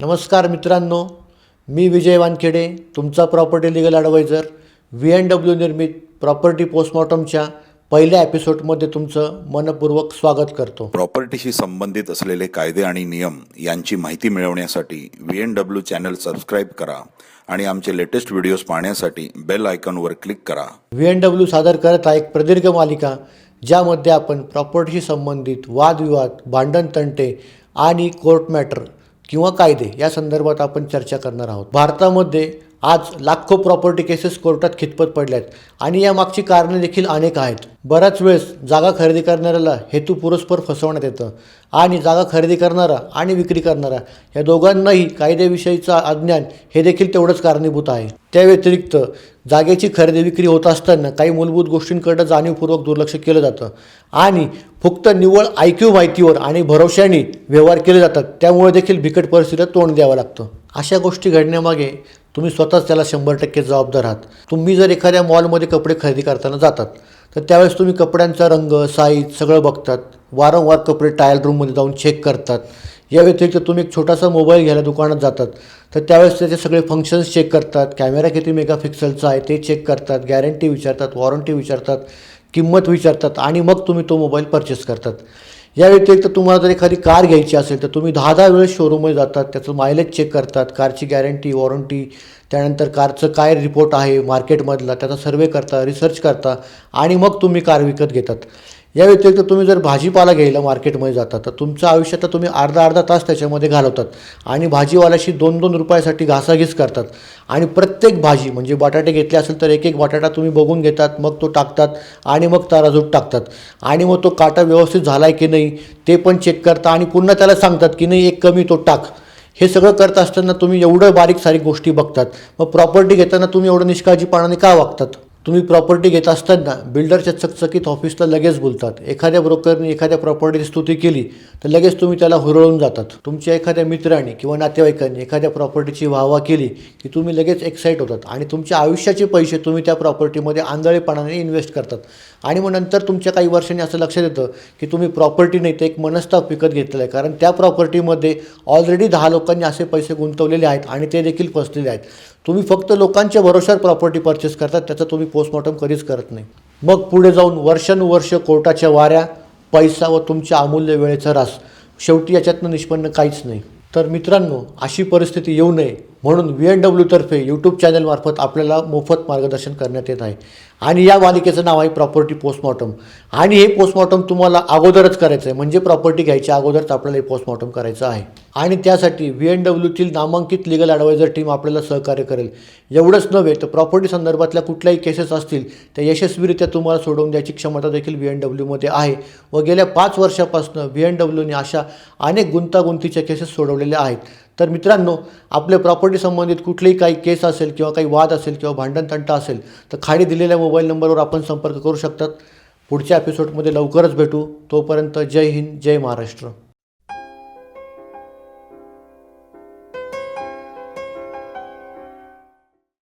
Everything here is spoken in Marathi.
नमस्कार मित्रांनो मी विजय वानखेडे तुमचा property legal adviser V N W निर्मित प्रॉपर्टी पोस्टमॉर्टमच्या पहिल्या एपिसोडमध्ये तुमचं मनपूर्वक स्वागत करतो. प्रॉपर्टीशी संबंधित असलेले कायदे आणि नियम यांची माहिती मिळवण्यासाठी V N W channel subscribe करा आणि आमचे लेटेस्ट व्हिडिओज पाहण्यासाठी बेल आयकॉनवर क्लिक करा. व्ही एन डब्ल्यू सादर करत आहे एक प्रदीर्घ मालिका ज्यामध्ये आपण प्रॉपर्टीशी संबंधित वादविवाद भांडण तंटे आणि कोर्ट मॅटर किंवा कायदे या संदर्भात आपण चर्चा करणार आहोत. भारतामध्ये आज लाखो प्रॉपर्टी केसेस कोर्टात खितपत पडल्या आहेत आणि या मागची कारणे देखील अनेक आहेत. बऱ्याच वेळेस जागा खरेदी करणाऱ्याला हेतू पुरस्पर फसवण्यात येतं. आणि जागा खरेदी करणारा आणि विक्री करणारा या दोघांनाही कायद्याविषयीचं अज्ञान हे देखील तेवढंच कारणीभूत आहे. त्या व्यतिरिक्त जागेची खरेदी विक्री होत असताना काही मूलभूत गोष्टींकडं जाणीवपूर्वक दुर्लक्ष केलं जातं. आणि फक्त निव्वळ आयक्यू माहितीवर आणि भरोशाने व्यवहार केले जातात. त्यामुळे देखील बिकट परिस्थितीला तोंड द्यावं लागतं. अशा गोष्टी घडण्यामागे तुम्ही स्वतःच त्याला शंभर टक्के जबाबदार आहात. तुम्ही जर एखाद्या मॉलमध्ये कपडे खरेदी करताना जातात तर त्यावेळेस तुम्ही कपड्यांचा रंग साईज सगळं बघतात वारंवार कपडे ट्रायल रूममध्ये जाऊन चेक करतात. या व्यतिरिक्त तुम्ही एक छोटासा मोबाईल घ्यायला दुकानात जातात तर त्यावेळेस त्याचे सगळे फंक्शन्स चेक करतात. कॅमेरा किती मेगापिक्सलचा आहे ते चेक करतात. गॅरंटी विचारतात वॉरंटी विचारतात किंमत विचारतात आणि मग तुम्ही तो मोबाईल परचेस करतात. या व्यतिरिक्त तुम्हाला जर एखादी कार घ्यायची असेल तर तुम्ही दहा दहा वेळेस शोरूममध्ये जातात त्याचं मायलेज चेक करतात कारची गॅरंटी वॉरंटी त्यानंतर कारचं काय रिपोर्ट आहे मार्केटमधला त्याचा सर्वे करता रिसर्च करता आणि मग तुम्ही कार विकत घेतात. या व्यतिरिक्त तुम्ही जर भाजीपाला घ्यायला मार्केटमध्ये जाता तर तुमचं आयुष्य तर तुम्ही अर्धा अर्धा तास त्याच्यामध्ये घालवतात. आणि भाजीवाल्याशी दोन दोन रुपयासाठी घासाघीस करतात. आणि प्रत्येक भाजी म्हणजे बटाटे घेतले असेल तर एक एक बटाटा तुम्ही बघून घेतात मग तो टाकतात आणि मग तराजूट टाकतात. आणि मग तो काटा व्यवस्थित झाला आहे की नाही ते पण चेक करता आणि पुन्हा त्याला सांगतात की नाही एक कमी तो टाक. हे सगळं करत असताना तुम्ही एवढं बारीक सारीक गोष्टी बघतात. मग प्रॉपर्टी घेताना तुम्ही एवढं निष्काळजीपणाने का वागतात? तुम्ही प्रॉपर्टी घेत असताना बिल्डरच्या चकचकीत ऑफिसला लगेच बोलतात. एखाद्या ब्रोकरने एखाद्या प्रॉपर्टीची स्तुती केली तर लगेच तुम्ही त्याला हुरळून जातात. तुमच्या एखाद्या मित्राने किंवा नातेवाईकांनी एखाद्या प्रॉपर्टीची वाहवा केली की तुम्ही लगेच एक्साईट होतात आणि तुमच्या आयुष्याचे पैसे तुम्ही त्या प्रॉपर्टीमध्ये आंधळेपणाने इन्व्हेस्ट करतात. आणि मग नंतर तुमच्या काही वर्षांनी असं लक्षात येतं की तुम्ही प्रॉपर्टी नाही तर एक मनस्ताप विकत घेतलेला आहे. कारण त्या प्रॉपर्टीमध्ये ऑलरेडी दहा लोकांनी असे पैसे गुंतवलेले आहेत आणि ते देखील फसलेले आहेत. तुम्ही फक्त लोकांच्या भरोशावर प्रॉपर्टी परचेस करतात त्याचा तुम्ही पोस्टमॉर्टम कधीच करत नाही. मग पुढे जाऊन वर्षानुवर्ष कोर्टाच्या वाऱ्या पैसा व तुमच्या अमूल्य वेळेचा रास. शेवटी याच्यातनं निष्पन्न काहीच नाही. तर मित्रांनो अशी परिस्थिती येऊ नये. म्हणून व्ही एन डब्ल्यूतर्फे यूट्यूब चॅनलमार्फत आपल्याला मोफत मार्गदर्शन करण्यात येत आहे. आणि या मालिकेचं नाव आहे प्रॉपर्टी पोस्टमॉर्टम आणि हे पोस्टमॉर्टम तुम्हाला अगोदरच करायचं आहे म्हणजे प्रॉपर्टी घ्यायच्या अगोदरच आपल्याला हे पोस्टमॉर्टम करायचं आहे. आणि त्यासाठी व्ही एन डब्ल्यूतील नामांकित लिगल ॲडवायझर टीम आपल्याला सहकार्य करेल. एवढंच नव्हे तर प्रॉपर्टी संदर्भातल्या कुठल्याही केसेस असतील त्या यशस्वीरित्या तुम्हाला सोडवून द्यायची क्षमता देखील व्ही एन डब्ल्यूमध्ये आहे. व गेल्या पाच वर्षापासून व्ही एन डब्ल्यूने अशा अनेक गुंतागुंतीच्या केसेस सोडवलेल्या आहेत. तर मित्रांनो आपल्या प्रॉपर्टी संबंधित कुठलेही काही केस असेल किंवा काही वाद असेल किंवा भांडणतंट असेल तर खाली दिलेल्या मोबाईल नंबरवर आपण संपर्क करू शकतात. पुढच्या एपिसोडमध्ये लवकरच भेटू. तोपर्यंत जय हिंद जय महाराष्ट्र.